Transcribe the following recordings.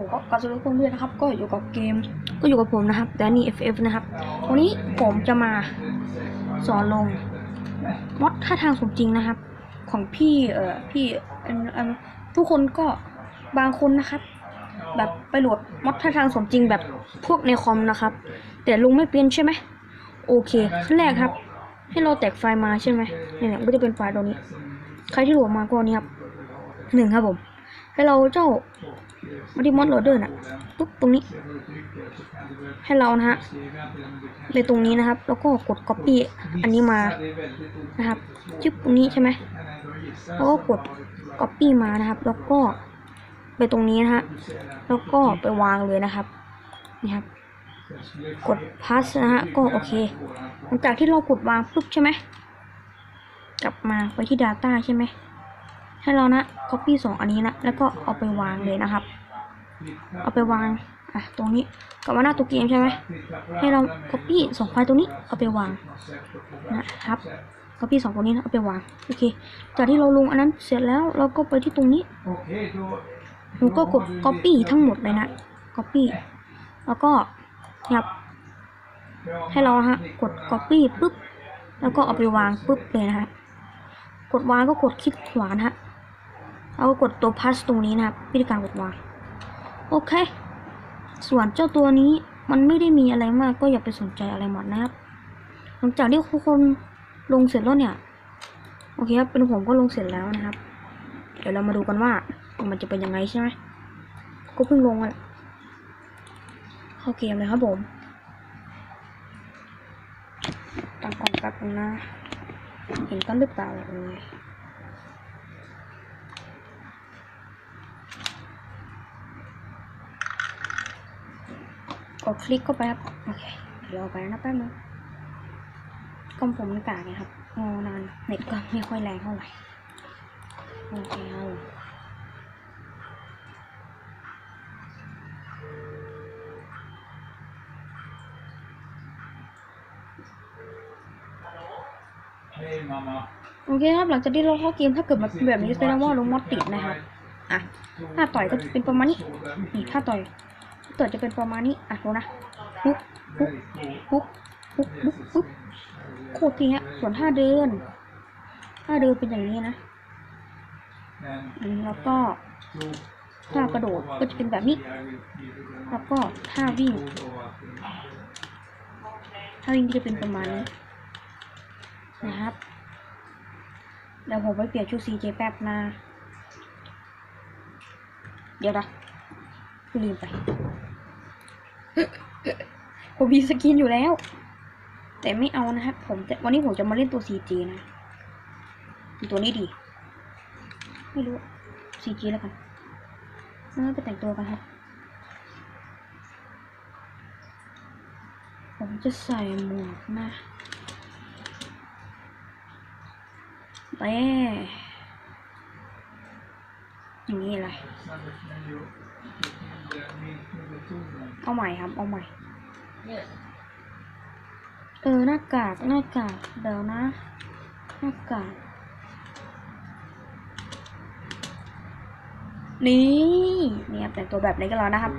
ผมก็กาสุรุคนด้วยนะครับ ก็อยู่กับเกม ก็อยู่กับผมนะครับแดนนี่ FF นะครับ วันนี้ผมจะมาสอนลงมอดท่าทางสมจริงนะครับ ของพี่เอ่อพี่ทุกคนก็บางคนนะครับ แบบไปโหลดมอดท่าทางสมจริงแบบพวกในคอมนะครับ แต่ลุงไม่เป็นใช่ไหมโอเคขั้นแรกครับ ให้เราแตกไฟล์มาใช่ไหมเนี่ยมันก็จะเป็นไฟล์ตัวนี้ ใครที่โหลดมาก็อันนี้ครับหนึ่งครับผมให้เราเจ้า มาที่มอดโหลดเดอร์น่ะปุ๊บตรงนี้ ให้เรานะฮะเลยตรงนี้นะครับ แล้วก็กด copy อันนี้มานะครับจึ๊บตรงนี้ใช่ไหมแล้วก็กด copy มานะครับ แล้วก็ไปตรงนี้นะฮะแล้วก็ไปวางเลยนะครับนี่ครับกด pass นะฮะก็โอเค หลังจากที่เรากดวางปุ๊บใช่ไหมกลับมาไปที่ data ใช่ไหมให้เรานะ copy สองอันนี้นะ แล้วก็เอาไปวางเลยนะครับ เอาไปวางอะตรงนี้กลับมาหน้าตัวเกมใช่ไหมให้เรา copy สองไฟล์ตรงนี้เอาไปวางนะครับ copy สองตัวนี้นะเอาไปวางโอเคจากที่เราลงอันนั้นเสร็จแล้วเราก็ไปที่ตรงนี้หนูก็กด copy ทั้งหมดเลยนะ copy แล้วก็ยครับ ให้เราฮะกด copy ปุ๊บแล้วก็เอาไปวางปุ๊บเลยนะฮะกดวางก็กดคลิกขวานะฮะแล้วก็กดตัว plus ตรงนี้นะครับวิธีการกดวาง โอเค ส่วนเจ้าตัวนี้มันไม่ได้มีอะไรมากก็อย่าไปสนใจอะไรหมดนะครับ หลังจากที่ทุกคนลงเสร็จแล้วเนี่ย โอเคครับ เป็นผมก็ลงเสร็จแล้วนะครับ เดี๋ยวเรามาดูกันว่ามันจะเป็นยังไงใช่ไหมก็เพิ่งลงอะเข้าเกมเลยครับผมตั้งกล้องแป๊บนึงนะ เห็นกันหรือเปล่าเอ่ย ดคลิกเข้าไปครับโอเคเดี๋ยวรอไปนะแป๊บนึงกล้องผมมันกากไงครับงอนานเน็ตก็ไม่ค่อยแรงเท่าไหร่โอเคเอา Hey mama. โอเคครับหลังจากที่เราเข้าเกมถ้าเกิดมันเป็นแบบนี้แสดงว่าลงมอดติดนะครับอะถ้าต่อยก็จะเป็นประมาณนี้นี่ถ้าต่อยถ้า ต่อยจะเป็นประมาณนี้ อะดูนะฮุกฮุกฮุกฮุกฮุกฮุกโคตรทีฮะส่วนท่าเดินท่าเดินเป็นอย่างนี้นะแล้วก็ท่ากระโดดก็จะเป็นแบบนี้ แล้วก็ท่าวิ่งท่าวิ่งจะเป็นประมาณนี้นะครับเดี๋ยวผมไปเปลี่ยนชุด CJ แป๊บนะ เดี๋ยวนะลืมไป ผมมีสกินอยู่แล้ว แต่ไม่เอานะครับผมจะวันนี้ผมจะมาเล่นตัว CJ นะตัวนี้ดี ไม่รู้ CJ แล้วกันงั้นไปแต่งตัวกันครับผมจะใส่หมวกนะเต้ อย่างนี้เลยเอาใหม่ครับ เอาใหม่ เออ หน้ากาก หน้ากาก เดี๋ยวนะ หน้ากาก นี่เนี่ยแต่งตัวแบบนี้กันแล้วนะครับ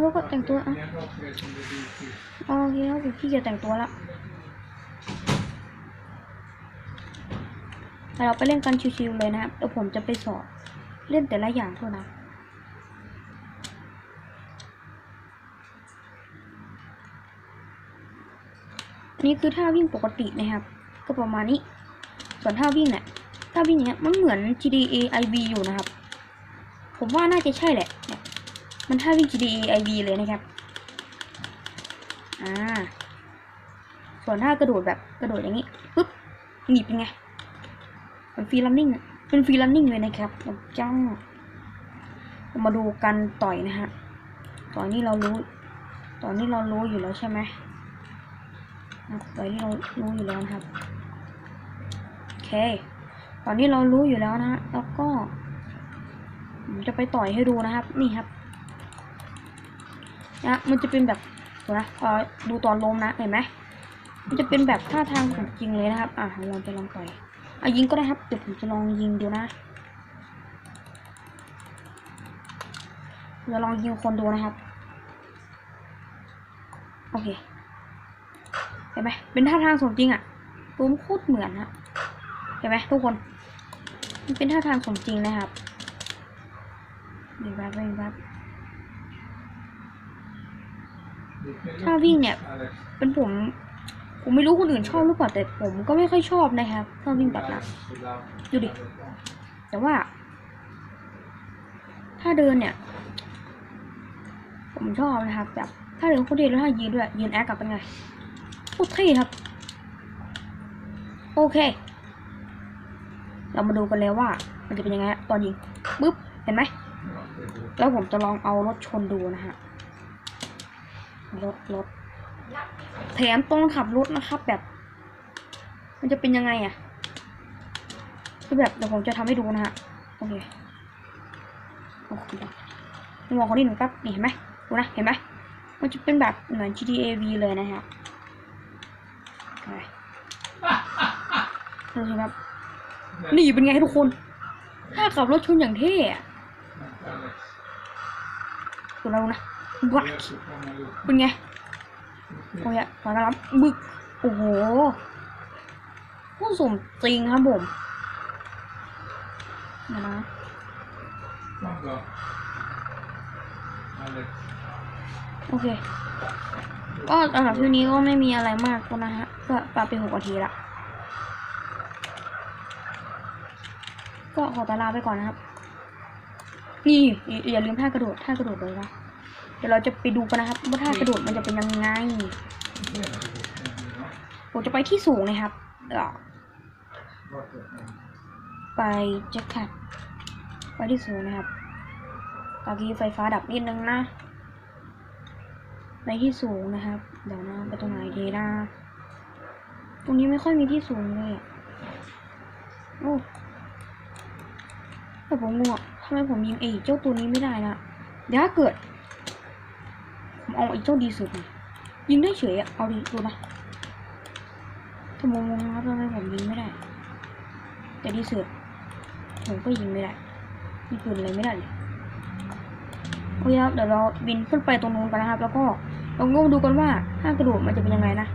แล้วก็แต่งตัวอะโอเคครับผมขี้เกียจแต่งตัวละแต่เราไปเล่นกันชิวๆเลยนะครับเดี๋ยวผมจะไปสอนเล่นแต่ละอย่างเท่านั้นนนี้คือท่าวิ่งปกตินะครับ ก็ประมาณนี้ ส่วนท่าวิ่งเนี่ยท่าวิ่งเนี้ยมันเหมือน GTA IV อยู่นะครับ ผมว่าน่าจะใช่แหละ มันท่าวิ่ง GTA IV เลยนะครับ อ่า ส่วนท่ากระโดดแบบกระโดดอย่างนี้ปุ๊บหนีบเป็นไงเป็นฟรีลันนิ่งเป็นฟรีลันนิ่งเลยนะครับจ้าเรามาดูกันต่อยนะฮะต่อยนี่เรารู้ต่อยนี่เรารู้อยู่แล้วใช่ไหมต่อยนี่เรารู้อยู่แล้วนะครับโอเคตอนนี้เรารู้อยู่แล้วนะแล้วก็ผมจะไปต่อยให้ดูนะครับ นี่ครับ นะมันจะเป็นแบบนะพอดูตอนล้มนะเห็นไหมมันจะเป็นแบบท่าทางของจริงเลยนะครับ อะเราจะลองปล่อยอะยิงก็ได้ครับเดี๋ยวผมจะลองยิงดูนะจะลองยิงคนดูนะครับ โอเคเห็นไหมเป็นท่าทางสมจริงอะตัวมันโคตรเหมือนฮะเห็นไหมทุกคน มันเป็นท่าทางสมจริงนะครับมีแบบมีแบบ ถ้าวิ่งเนี่ย เป็นผม ผมไม่รู้คนอื่นชอบหรือเปล่าแต่ผมก็ไม่ค่อยชอบนะครับถ้าวิ่งตัดหลัง Without ดูดิ แต่ว่า ถ้าเดินเนี่ย ผมชอบนะครับ แบบ ถ้าเดินโคตรเท่แล้วถ้ายืนด้วยยืนแอคกับเป็นไงโคตรเท่ครับ โอเค เรามาดูกันเลยว่า มันจะเป็นยังไงตอนยิงปึ๊บเห็นไหมแล้วผมจะลองเอารถชนดูนะฮะ รถรถแถมตอนขับรถนะครับ แบบ มันจะเป็นยังไงอะคือแบบเดี๋ยวผมจะทำให้ดูนะฮะโอเคโอเคมองคนนี้หนึ่งแป๊บนี่เห็นไหมดูนะเห็นไหมมันจะเป็นแบบเหมือน GTA V เลยนะครับไปดูสิครับนี่เป็นไงทุกคน ถ้าขับรถชนอย่างเท่ดูนะดูนะ วัด Yes, come on, look. เป็นไง โอ้ยอะมาแล้วบึก โอ้โหผู้สมจริงครับผมนะนะ Come go. Alex. โอเค ก็สำหรับคลิปนี้ก็ไม่มีอะไรมากก็นะฮะ ก็ปาไปหกนาทีละ ก็ขอตวลาไปก่อนนะครับ นี่อย่าอย่าลืมท่ากระโดดท่ากระโดดเลยนะ เดี๋ยวเราจะไปดูกันนะครับว่าท่ากระโดดมันจะเป็นยังไงผมจะไปที่สูงนะครับเดี๋ยวไปจ็คแคทไปที่สูงนะครับตะกี้ไฟฟ้าดับนิดนึงนะไปที่สูงนะครับ เดี๋ยวนะไปตรงไหนดีนะตรงนี้ไม่ค่อยมีที่สูงเลยอะโอ้แต่ผมงงอะทำไมผมยิงไอ้เจ้าตัวนี้ไม่ได้นะเดี๋ยวเกิด เอาไอ้เจ้าดีสุดมายิงได้เฉยอะเอาดีดูนะถ้ามงงนะครับทำไมผมยิงไม่ได้ แต่ดีสุดผมก็ยิงไม่ได้มีปืนอะไรไม่ได้เลยโอเคครับเดี๋ยวเราบินขึ้นไปตรงนู้นกันนะครับ แล้วก็ลองงมดูกันว่าถ้ากระโดดมันจะเป็นยังไงนะ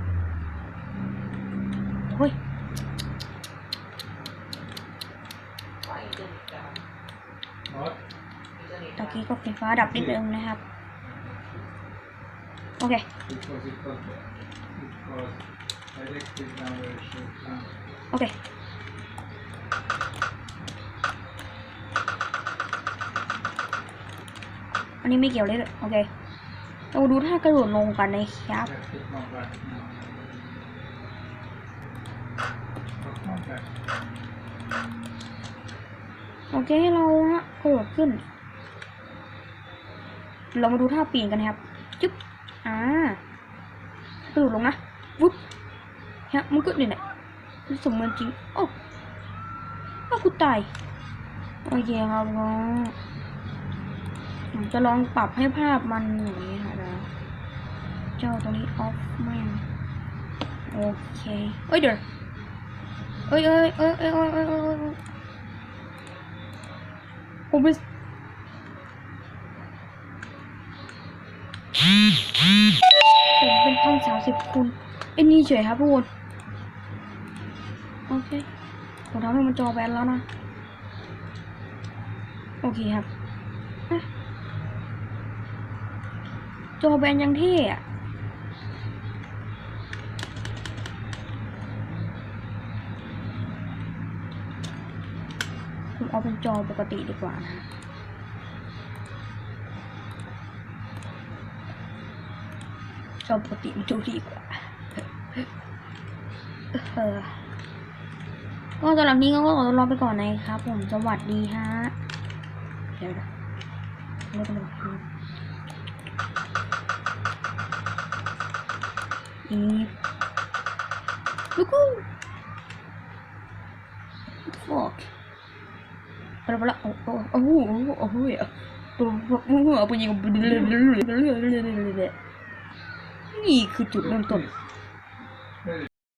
เฮ้ย What? ตะกี้ก็ไฟฟ้าดับนิดนึงนะครับ time. โอเคอันนี้ไม่เกี่ยวเลยโอเค เราดูถ้ากระโดดลงกันนะครับโอเคเรากระโดดขึ้น เรามาดูท่าปีนกันครับ อ่าตื่นลงนะวุ๊บฮะมึงกิเนี่ยแหละสมเหมือนจริง โอ้อ้ากูตาย โอเคครับก็ผมจะลองปรับให้ภาพมันอย่างนี้ค่ะนะเจ้าตรงนี้ออฟไม่โอเคเอ้ยเดี๋ยวเอ้ยเอ้ยเอ้ยเอ้ยเอ้ยเอ้ยเฮ้ยเฮ้ยเฮ้ยเฮ้ยเฮ้ยเป็น ผมเป็นพันสามสิบคูณไอ้นี่เฉยครับทุกคนโอเคผมทำให้มันจอแบนแล้วนะ โอเคครับ จอแบนยังเท่อะผมเอาเป็นจอปกติดีกว่านะ จอปกติมันดูดีกว่า เออ ก็สำหรับนี้ก็ขอตัวลาไปก่อนนะครับ ผมสวัสดีฮะ เดี๋ยวนะเลิกเลยอีลูกกู fuck อะไรไปละโอ้โหโอ้โหโอ้โหตัวมึงเอาไปยิง นี่คือจุดเริ่มต้น